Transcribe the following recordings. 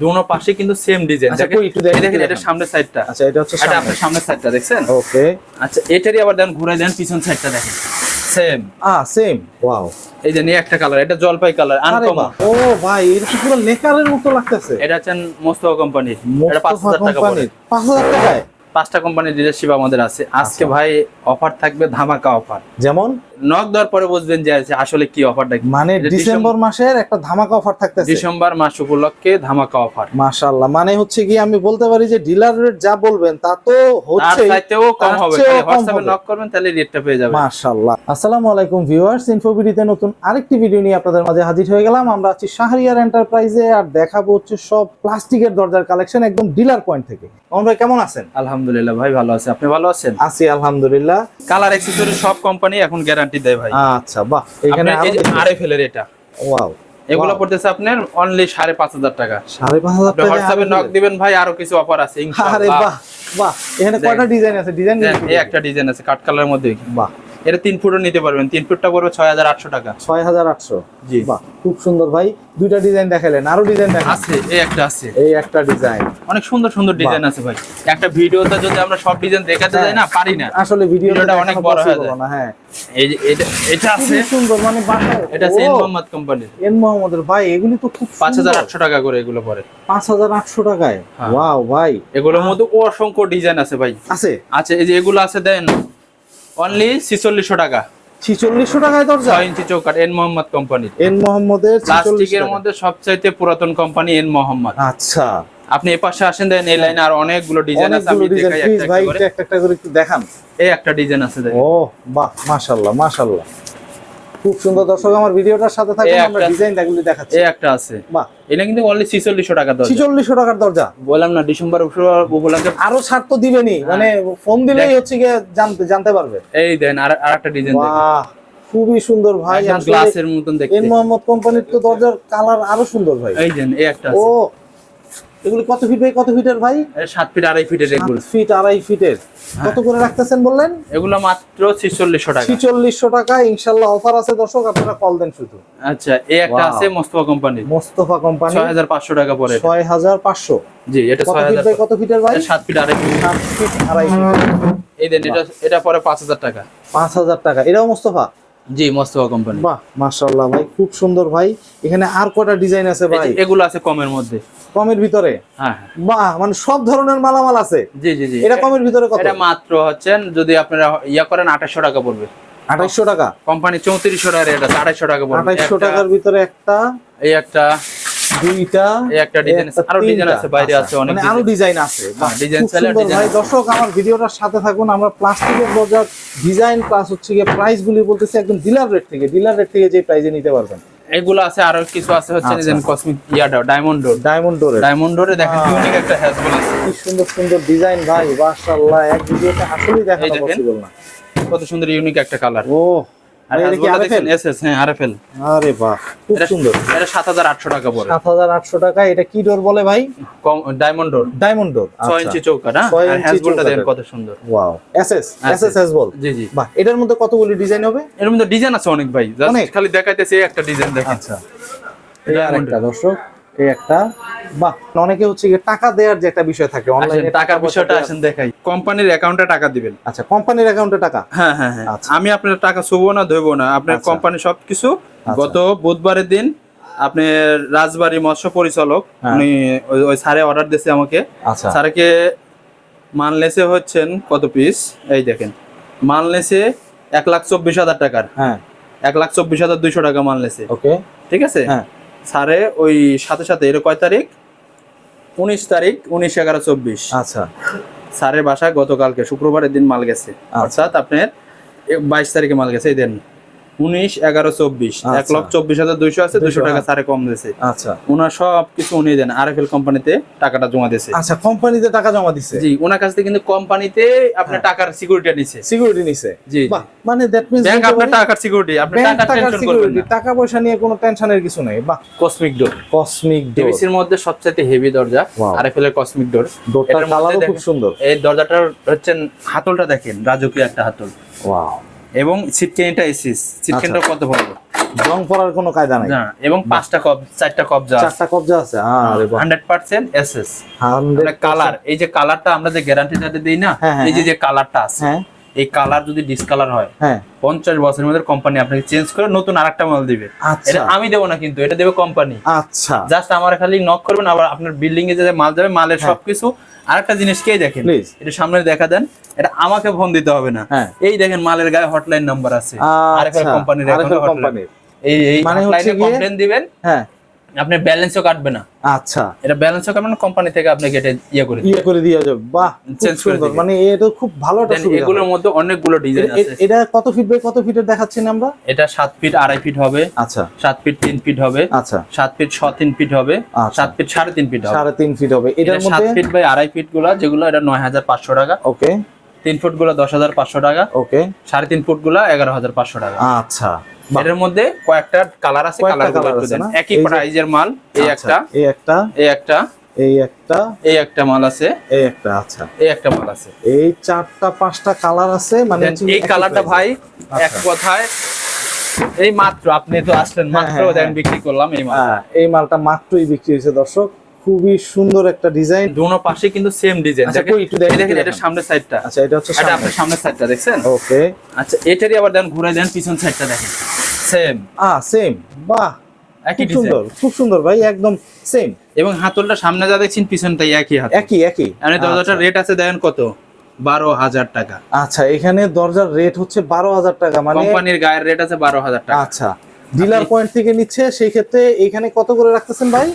দুনো পাশে কিন্তু সেম ডিজাইন আচ্ছা, একটু দেখেন, এটা সামনের সাইডটা আচ্ছা এটা হচ্ছে এটা আপনার সামনের সাইডটা দেখছেন? ওকে আচ্ছা এটারই আবার দেন ঘুরে দেন পিছন সাইডটা দেখেন। সেম আ সেম ওয়াও এই যে নিয়ে একটা কালার এটা জলপাই কালার আনকমন ও ভাই এটা তো পুরো লেকারের মতো লাগতেছে। এটা হচ্ছেন মোস্তফা কোম্পানি এটা পাঁচ মোস্তফা হাজার টাকা পড়ে। 5000 টাকায়? পাঁচটা কোম্পানির ডিলারশিপ আমাদের আছে। আজকে আচ্ছা। ভাই অফার থাকবে ধামাকা অফার যেমন? নক দেওয়ার পরে বুঝবেন যে আসলে কি অফারটা মানে ডিসেম্বর মাসের একটা ধামাকা অফার থাকতেছে। ডিসেম্বর মাস উপলক্ষে ধামাকা অফার মাশাআল্লাহ মানে হচ্ছে কি আমি বলতে পারি যে ডিলার রেট যা বলবেন তা তো তার হচ্ছে চাইতেও কম হবে হোয়াটসঅ্যাপে নক করবেন তাহলে রেটটা পেয়ে যাবেন। মাশাআল্লাহ। আসসালামু আলাইকুম ভিউয়ার্স ইনফোবিডিতে নতুন আরেকটি ভিডিও নিয়ে আপনাদের মাঝে হাজির হয়ে গেলাম। আমরা আছি শাহরিয়ার এন্টারপ্রাইজে আর দেখাবো হচ্ছে সব প্লাস্টিকের দরজার কালেকশন একদম ডিলার পয়েন্ট থেকে। আমরা কেমন আছেন? আলহামদুলিল্লাহ ভাই ভালো আছে। আপনি ভালো আছেন? আছি আলহামদুলিল্লাহ। কালার অ্যাকসেসরি সব কোম্পানি এখন গ্যারান্টি দেয় ভাই। আচ্ছা বাহ এখানে আরে এর এটা ওয়াও এগুলো পড়তেছে আপনার অনলি সাড়ে পাঁচ হাজার টাকা। সাড়ে পাঁচ হাজার টাকা হোয়াটসঅ্যাপে নক দিবেন ভাই আরও কিছু অফার আছে আরে বাহ বাহ এখানে কয়টা ডিজাইন আছে? ডিজাইন একটা ডিজাইন আছে কাট কালারের মধ্যে। বাহ এটা তিন ফুটও নিতে পারবেন। তিন ফুটটা পড়বে ছয় হাজার আটশো টাকা। ছয় হাজার আটশো। জি। বাহ খুব সুন্দর ভাই। দুইটা ডিজাইন দেখালেন আরও ডিজাইন আছে এই একটা আছে। এই একটা ডিজাইন। অনেক সুন্দর সুন্দর ডিজাইন আছে ভাই। একটা ভিডিওতে যদি আমরা সব ডিজাইন দেখাতে যাই না পারি না। আসলে ভিডিওটা অনেক বড় হয়ে যায়। হ্যাঁ। এই যে এটা এটা আছে। সুন্দর মানে এটা সেন মোহাম্মদ কোম্পানির। এন মোহাম্মদের ভাই এগুলি তো খুব পাঁচ হাজার আটশো টাকা করে এগুলো হাজার আটশো টাকায়? হ্যাঁ। ওয়াও ভাই। এগুলোর মধ্যে অসংখ্য ডিজাইন আছে ভাই। আছে? আচ্ছা এই যে এগুলো আছে দেন। অনলি ছিচল্লিশশো টাকা। ছিচল্লিশশো টাকায় দরজা? ছয় ইঞ্চি চৌকাট এন মোহাম্মদ কোম্পানি এন মোহাম্মদের 46 প্লাস্টিকের মধ্যে সবচাইতে পুরাতন কোম্পানি এন মোহাম্মদ। আচ্ছা। আপনি এই পাশে আসেন দেন এই লাইনে আর অনেকগুলো ডিজাইন আছে আমি দেখাই একটা একটা করে। একটু দেখান। এই একটা ডিজাইন আছে ও বাহ মাশাআল্লাহ মাশাআল্লাহ। খুব সুন্দর। দর্শক আমার ভিডিওটার সাথে থাকুন আমরা ডিজাইন গুলি দেখাচ্ছি। এই একটা আছে। বাহ। এটা কিন্তু অনলি ছিচল্লিশশো টাকা দরজা। ছিচল্লিশশো টাকার দরজা। বললাম না ডিসেম্বর উপলক্ষে আরও ছাড় তো দিবেনি হ্যাঁ। মানে ফোন দিলেই হচ্ছে গিয়ে জানতে জানতে পারবে। এই দেন আর আর একটা ডিজাইন দেখেন। বাহ খুবই সুন্দর ভাই। গ্লাসের মতন দেখতে। এন মোহাম্মদ কোম্পানির তো দরজার কালার আরও সুন্দর ভাই। এই দেন এই একটা আছে। ও এগুলি কত ফিট বাই কত ফিটের ভাই? সাত ফিট আড়াই ফিটের এগুলো। ফিট আড়াই ফিটের কত করে রাখতেছেন বললেন? এগুলো মাত্র ছিচল্লিশশো টাকা। ছিচল্লিশশো টাকা ইনশাল্লাহ অফার আছে দর্শক আপনারা কল দেন শুধু। আচ্ছা এই একটা আছে মোস্তফা কোম্পানি মোস্তফা কোম্পানি ছয় হাজার পাঁচশো টাকা পরে ছয় হাজার পাঁচশো। জি এটা কত ছয় ফিট হাজার বাই কত ফিটের ভাই? সাত ফিট আড়াই ফিট ফিট আড়াই ফিট এই দেন এটা এটা পরে পাঁচ হাজার টাকা। পাঁচ হাজার টাকা। এটাও মোস্তফা? জি মোস্তফা কোম্পানি। বাহ মাশাল্লাহ ভাই খুব সুন্দর ভাই। এখানে আর কটা ডিজাইন আছে ভাই? এগুলো আছে কমের মধ্যে। কমের ভিতরে? হ্যাঁ হ্যাঁ। বাহ মানে সব ধরনের মালামাল আছে? জি জি জি। এটা কমের ভিতরে কত? এটা মাত্র হচ্ছেন যদি আপনারা ইয়া করেন আঠাশশো টাকা পড়বে। 2800 টাকা? কোম্পানি চৌত্রিশশো টাকা রেট আছে আড়াইশো টাকা পড়বে। আঠাইশশো একটা- টাকার ভিতরে একটা এই একটা দুইটা একটা ডিজাইন আছে আরও ডিজাইন আছে বাইরে আচ্ছা, আছে অনেক মানে আরও ডিজাইন আছে। বাহ, হ্যাঁ, ভাই দর্শক আমার ভিডিওটার সাথে থাকুন। আমরা প্লাস্টিকের দরজার ডিজাইন প্লাস হচ্ছে গিয়ে প্রাইস গুলি বলতেছি একদম ডিলার রেট থেকে। ডিলার রেট থেকে যে প্রাইজে নিতে পারবেন। এগুলো আছে আরও কিছু আছে হচ্ছে। যেন কসমিক ইয়াটা ডায়মন্ড ডোর ডায়মন্ড ডোরে দেখেন ইউনিক একটা হ্যাজবল আছে। কি সুন্দর সুন্দর ডিজাইন ভাই মাশাআল্লাহ। এক ভিডিওতে আসলেই দেখানো পসিবল না। কত সুন্দর ইউনিক একটা কালার ও আর এটা কি দেখেন এসএস হ্যাঁ আরএফএল আরে বাহ খুব সুন্দর। এটা 7800 টাকা পড়ে। সাত হাজার আটশো টাকা এটা কি ডোর বলে ভাই? কম diamond door. Diamond door 6 inch চৌকাট আর হ্যাজবলটা দেখেন কত সুন্দর। ওয়াও এসএস আচ্ছা। এসএস এস বল জি জি। বাহ এটার মধ্যে কতগুলো ডিজাইন হবে? এর মধ্যে ডিজাইন আছে অনেক ভাই জাস্ট খালি দেখাইতেছি একটা ডিজাইন দেখাচ্ছা আচ্ছা। আরেকটা দর্শক। এই একটা। বাহ অনেকে হচ্ছে টাকা দেওয়ার যে একটা বিষয় থাকে অনলাইনে টাকার বিষয়টা আসেন দেখাই। কোম্পানির অ্যাকাউন্টে টাকা দিবেন। আচ্ছা কোম্পানির অ্যাকাউন্টে টাকা? হ্যাঁ হ্যাঁ হ্যাঁ। আচ্ছা। আমি আপনার টাকা শুবো না ধরবো না। আপনার আচ্ছা। কোম্পানি সবকিছু আচ্ছা। গত বুধবারের দিন আপনি রাজবাড়ি মৎস্য পরিচালক হ্যাঁ। উনি ওই- স্যারে অর্ডার দিয়েছে আমাকে। আচ্ছা। স্যারকে মানলেসে হচ্ছেন কত পিস এই দেখেন। মানলেসে এক লাখ চব্বিশ হাজার টাকার। হ্যাঁ। এক লাখ চব্বিশ হাজার দুইশো টাকা মানলেসে। ওকে। ঠিক আছে? হ্যাঁ। স্যারে ওই সাথে সাথে এর কয় তারিখ? উনিশ তারিখ উনিশ এগারো চব্বিশ। আচ্ছা। স্যারের বাসায় গতকালকে শুক্রবারের দিন মাল গেছে। অর্থাৎ আপনার বাইশ তারিখে মাল গেছে এই দেন। উনিশ এগারো চব্বিশ। এক আচ্ছা। লক্ষ চব্বিশ হাজার দুইশো আছে দুইশো টাকা হ্যাঁ। স্যারে কম দিয়েছে। আচ্ছা। ওনার সব কিছু উনি দেন। আর কোম্পানিতে টাকাটা জমা দিয়েছে। আচ্ছা কোম্পানিতে টাকা জমা দিছে? জি ওনার কাছ থেকে কিন্তু কোম্পানিতে আপনার হ্যাঁ। টাকার সিকিউরিটি নিছে। সিকিউরিটি নিছে? জি মানে দ্যাট মিন্স ব্যাংক আপনার টাকার সিকিউরিটি আপনি টাকা টেনশন করবেন সিকিউরিটি টাকা পয়সা নিয়ে কোনো টেনশনের কিছু নেই। বাহ। কসমিক ডোর কসমিক ডোর ডিভিসির মধ্যে সবচেয়ে হেভি দরজা আর এফ এল এর কসমিক ডোর ডোরটার কালারও খুব সুন্দর। এই দরজাটার হচ্ছেন হাতলটা দেখেন রাজকীয় একটা হাতল। ওয়াও এবং সিটকেনটা এসিস। সিটকেনটা আচ্ছা। কত পড়বে জং পড়ার কোনো কায়দা নাই। না এবং পাঁচটা কব চারটা কবজা চারটা কবজা আছে? আরে বাহ। Hundred percent SS hundred colour এই যে কালারটা আমরা যে গ্যারান্টিটা দিই না হ্যাঁ, হ্যাঁ, এই যে যে কালারটা আছে হ্যাঁ। এই কালার যদি ডিসকালার হয় হ্যাঁ। পঞ্চাশ বছরের মধ্যে কোম্পানি আপনাকে চেঞ্জ করে নতুন আরেকটা মাল দিবে। আচ্ছা। এটা আমি দেবো না কিন্তু এটা দেবে কোম্পানি আচ্ছা। জাস্ট আমার খালি নক করবেন আবার আপনার বিল্ডিং এ যে মাল যাবে মালের হ্যাঁ। সবকিছু আরেকটা জিনিস কে দেখেন? প্লিজ এটা সামনে দেখা দেন। এটা আমাকে ফোন দিতে হবে না। হ্যাঁ। এই দেখেন মালের গায়ে হটলাইন নাম্বার আছে। আচ্ছা কোম্পানির hotline। কোম্পানির। এই এই মানে হচ্ছে কমপ্লেন দিবেন। হ্যাঁ। আপনি ব্যালেন্সও কাটবে না। আচ্ছা। এটা ব্যালেন্সও কাটবে না কোম্পানি থেকে আপনাকে এটা ইয়ে করে ইয়ে করে দিয়ে যাবে। বাহ Change করে। মানে এটা খুব ভালো একটা সুবিধা। এগুলোর মধ্যে অনেকগুলো ডিজাইন আছে। এটা কত ফিট বাই কত ফিটের দেখাচ্ছেন আমরা? এটা সাত ফিট আড়াই ফিট হবে। আচ্ছা। সাত ফিট তিন ফিট হবে। আচ্ছা। সাত ফিট ছ তিন ফিট হবে। আচ্ছা। সাত ফিট সাড়ে তিন ফিট হবে। সাড়ে তিন ফিট হবে। এটা এটার সাত মধ্যে? ফিট বাই আড়াই ফিটগুলা যেগুলো এটা নয় হাজার পাঁচশো টাকা। ওকে। তিন ফুটগুলো দশ হাজার পাঁচশো টাকা। ওকে। সাড়ে তিন ফুটগুলা এগারো হাজার পাঁচশো টাকা। আচ্ছা। এটার মধ্যে কয়েকটা কালার আছে কালার? একই প্রাইজের মাল এই আচ্ছা, একটা এই একটা এই একটা এই একটা এই একটা মাল আছে এই একটা আচ্ছা। এই একটা মাল আছে। এই চারটা পাঁচটা কালার আছে মানে এই কালারটা ভাই আচ্ছা। এক কথায় এই মাত্র আপনি তো আসলেন মাত্র হ্যাঁ, দেন হ্যাঁ। বিক্রি করলাম এই মাল। হ্যাঁ, এই মালটা মাত্রই বিক্রি হয়েছে দর্শক। খুবই সুন্দর একটা ডিজাইন। দুনো পাশে কিন্তু সেম ডিজাইন আচ্ছা, কই একটু দেখেন, দেখেন এটা সামনের সাইডটা আচ্ছা এটা হচ্ছে এটা আপনার সামনের সাইডটা দেখছেন? ওকে আচ্ছা এটারই আবার দেন ঘুরে দেন পিছন সাইডটা দেখেন। সেম আ সেম বাহ একই সুন্দর খুব সুন্দর ভাই একদম সেম এবং হাতলটা সামনে যা দেখছেন পিছনটাই একই হাত একই একই। মানে দরজাটার আচ্ছা। রেট আছে দেখেন কত? বারো হাজার টাকা। আচ্ছা এখানে দরজার রেট হচ্ছে বারো হাজার টাকা মানে কোম্পানির গায়ের রেট আছে বারো হাজার টাকা। আচ্ছা ডিলার পয়েন্ট থেকে নিচ্ছে সেই ক্ষেত্রে এখানে কত করে রাখতেছেন ভাই?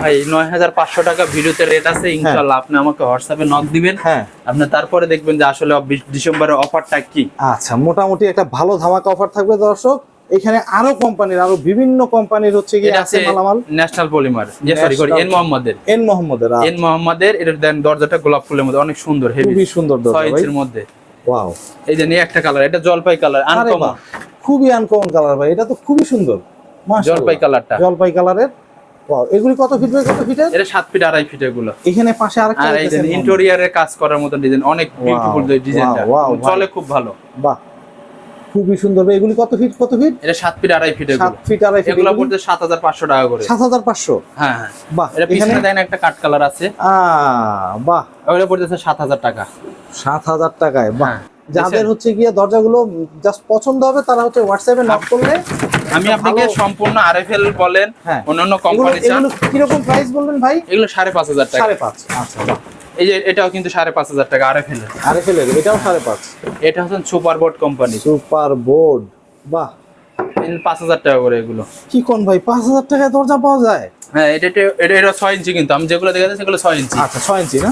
ভাই নয় হাজার পাঁচশো টাকা ভিডিওতে রেট আছে ইনশাল্লাহ আপনি আমাকে হোয়াটসঅ্যাপে নক দিবেন। হ্যাঁ। আপনি তারপরে দেখবেন যে আসলে ডিসেম্বরের অফারটা কি। আচ্ছা মোটামুটি একটা ভালো ধামাকা অফার থাকবে দর্শক। এখানে আরও কোম্পানির আরও বিভিন্ন কোম্পানির হচ্ছে কি আছে মালামাল। National polymer. যে সরি National- এন মোহাম্মদের। এন মোহাম্মদের আচ্ছা, এন মোহাম্মদের এটার দেন দরজাটা গোলাপ ফুলের মধ্যে অনেক সুন্দর হেভি খুবই সুন্দর দরজা ভাই। ইঞ্চির মধ্যে। ওয়াও এই যে একটা কালার এটা জলপাই কালার আরে আনকমন খুবই আনকমন কালার ভাই। এটা তো খুবই সুন্দর জলপাই কালারটা জলপাই কালারের ওয়াও এগুলি কত ফিট বাই কত ফিটের এটা সাত ফিট আড়াই ফিট এগুলো। এখানে পাশে আরেকটা দেখতেছেন কাজ করার মতো ডিজাইন অনেক বিউটিফুল ডিজাইনটা চলে খুব ভালো। বাহ। খুবই সুন্দর এগুলি কত ফিট কত ফিট এটা সাত ফিট আড়াই ফিট সাত ফিট আড়াই ফিট এগুলো পড়তে সাত হাজার পাঁচশো টাকা করে। সাত হাজার পাঁচশো? হ্যাঁ হ্যাঁ। বাহ এটা পিছনে দেন একটা কাট কালার আছে। আহ, বাহ। ওগুলো পড়তেছে সাত হাজার টাকা। সাত হাজার টাকায় বাহ। হ্যাঁ, যাদের? হচ্ছে গিয়ে দরজাগুলো জাস্ট পছন্দ হবে তারা হচ্ছে হোয়াটসঅ্যাপে নক করলে আমি আপনাকে সম্পূর্ণ আরএফএল বলেন হ্যাঁ। অন্যান্য কোম্পানি এগুলো কীরকম প্রাইস বললেন ভাই? এগুলো সাড়ে পাঁচ হাজার টাকা। সাড়ে পাঁচ আচ্ছা বাহ। এই যে এটাও কিন্তু সাড়ে পাঁচ হাজার টাকা আরএফএল আরে ফেলে এটাও সাড়ে পাঁচ। এটা হচ্ছে super board company. Super board বাহ। পাঁচ হাজার টাকা করে এগুলো। কি কোন ভাই পাঁচ হাজার টাকায় দরজা পাওয়া যায়? হ্যাঁ এটা এটা- এটা ছয় ইঞ্চি কিন্তু আমি যেগুলো দেখা যাচ্ছে সেগুলো ছয় ইঞ্চি। আচ্ছা ছয় ইঞ্চি না?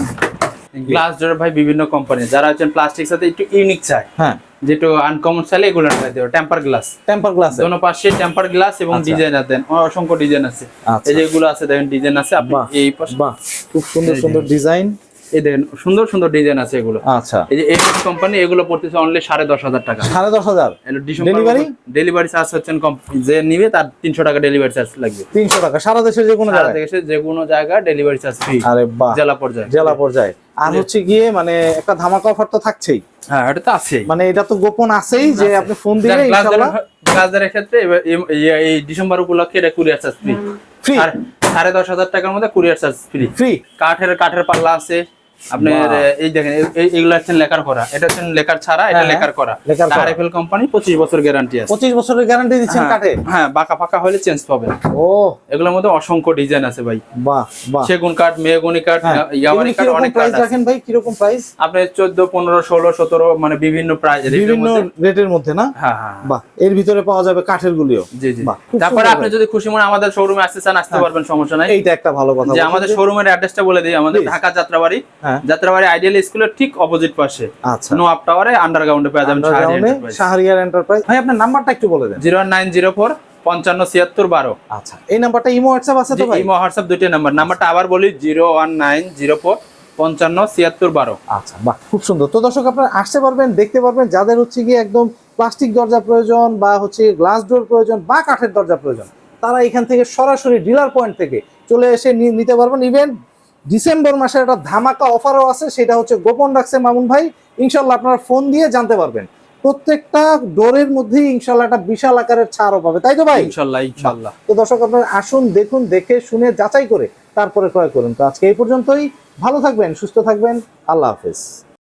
গ্লাস ডোর ভাই বিভিন্ন কোম্পানি যারা হচ্ছেন প্লাস্টিক সাথে একটু ইউনিক চায় হ্যাঁ। যেটু আনকমন চাইলে এগুলো লাগাই দেবো টেম্পার গ্লাস টেম্পার গ্লাস দোনো পাশে টেম্পার গ্লাস এবং আচ্ছা। ডিজাইন দেন অসংখ্য ডিজাইন আছে। আচ্ছা। এই যেগুলো আছে দেখেন ডিজাইন আছে আপনি এই পাশে বাহ খুব সুন্দর সুন্দর ডিজাইন এই দেখেন সুন্দর সুন্দর ডিজাইন আছে এগুলো। আচ্ছা। এই যে এই কোম্পানি এগুলো পড়তেছে অনলি সাড়ে দশ হাজার টাকা। সাড়ে দশ হাজার? Delivery? ডেলিভারি চার্জ হচ্ছেন যে নিবে তার তিনশো টাকা ডেলিভারি চার্জ লাগবে। তিনশো টাকা সারা দেশের যে কোনো সারা জায়গায়? দেশে যে কোনো জায়গা ডেলিভারি চার্জ ফ্রি আরে বাহ। জেলা পর্যায়ে। জেলা পর্যায়ে। আর হচ্ছে গিয়ে মানে একটা ধামাকা অফার তো থাকছেই। হ্যাঁ এটা তো আছেই। মানে এটা তো গোপন আছেই যে। আপনি ফোন দিলে ইনশাআল্লাহ গ্লাসদারের ক্ষেত্রে এই- ডিসেম্বর উপলক্ষে এটা কুরিয়ার চার্জ ফ্রি ফ্রি আর সাড়ে দশ হাজার টাকার মধ্যে কুরিয়ার চার্জ ফ্রি ফ্রি কাঠের কাঠের পাল্লা আছে। আপনার এই দেখেন এই- এই- হচ্ছেন লেখার করা। এটা হচ্ছেন লেখার ছাড়া এটা হ্যাঁ, লেখার করা। আরএফএল কোম্পানি পঁচিশ বছর গ্যারান্টি আছে। পঁচিশ বছরের গ্যারান্টি দিচ্ছেন হ্যাঁ, কাঠে? হ্যাঁ বাঁকা ফাঁকা হলে চেঞ্জ পাবেন। ও। এগুলোর মধ্যে অসংখ্য ডিজাইন আছে ভাই। বাহ বাহ। সেগুন কাঠ মেহগনি কাঠ হ্যাঁ। ইয়ামানি কাঠ অনেক প্রাইস রাখেন ভাই? প্রাইস আপনি চোদ্দ পনেরো ষোলো সতেরো মানে বিভিন্ন প্রাইস বিভিন্ন রেটের মধ্যে না? হ্যাঁ। বাহ এর ভিতরে পাওয়া যাবে কাঠের গুলিও। জি জি। তারপরে আপনি যদি খুশি মনে আমাদের শোরুমে আসতে চান আসতে। পারবেন সমস্যা নাই। এইটা একটা ভালো কথা যে আমাদের শোরুমের অ্যাড্রেসটা বলে দিই আমাদের. ঢাকা যাত্রাবাড়ি যাত্রাবাড়ি আইডিয়াল স্কুলের ঠিক অপোজিট পাশে। আচ্ছা। নো আপ টাওয়ারে আন্ডারগ্রাউন্ডে পেয়ে যাবেন শাহরিয়ার এন্টারপ্রাইজ ভাই আপনার নাম্বারটা একটু বলে দেন। জিরো নাইন জিরো ফোর পঞ্চান্ন ছিয়াত্তর বারো। আচ্ছা এই নাম্বারটা ইমো হোয়াটসঅ্যাপ আছে তো ইমো হোয়াটসঅ্যাপ দুইটা নাম্বার নাম্বারটা আবার বলি zero one nine zero four পঞ্চান্ন ছিয়াত্তর বারো। আচ্ছা বাহ খুব সুন্দর। তো দর্শক আপনারা আসতে পারবেন দেখতে পারবেন যাদের হচ্ছে গিয়ে একদম প্লাস্টিক দরজা প্রয়োজন বা হচ্ছে গ্লাস ডোর প্রয়োজন বা কাঠের দরজা প্রয়োজন তারা এখান থেকে সরাসরি ডিলার পয়েন্ট থেকে চলে এসে নিতে পারবেন। ইভেন ডিসেম্বর মাসে একটা ধামাকা অফারও আছে সেটা হচ্ছে গোপন রাখছে মামুন ভাই। ইনশাল্লাহ আপনারা ফোন দিয়ে জানতে পারবেন। প্রত্যেকটা ডোরের মধ্যেই ইনশাল্লাহ একটা বিশাল আকারের ছাড়ও পাবে। তাই তো ভাই? ইনশাল্লাহ ইনশাল্লাহ তো দর্শক আপনারা আসুন দেখুন দেখে শুনে যাচাই করে তারপরে ক্রয় করুন। তো আজকে এই পর্যন্তই। ভালো থাকবেন সুস্থ থাকবেন। আল্লাহ হাফেজ।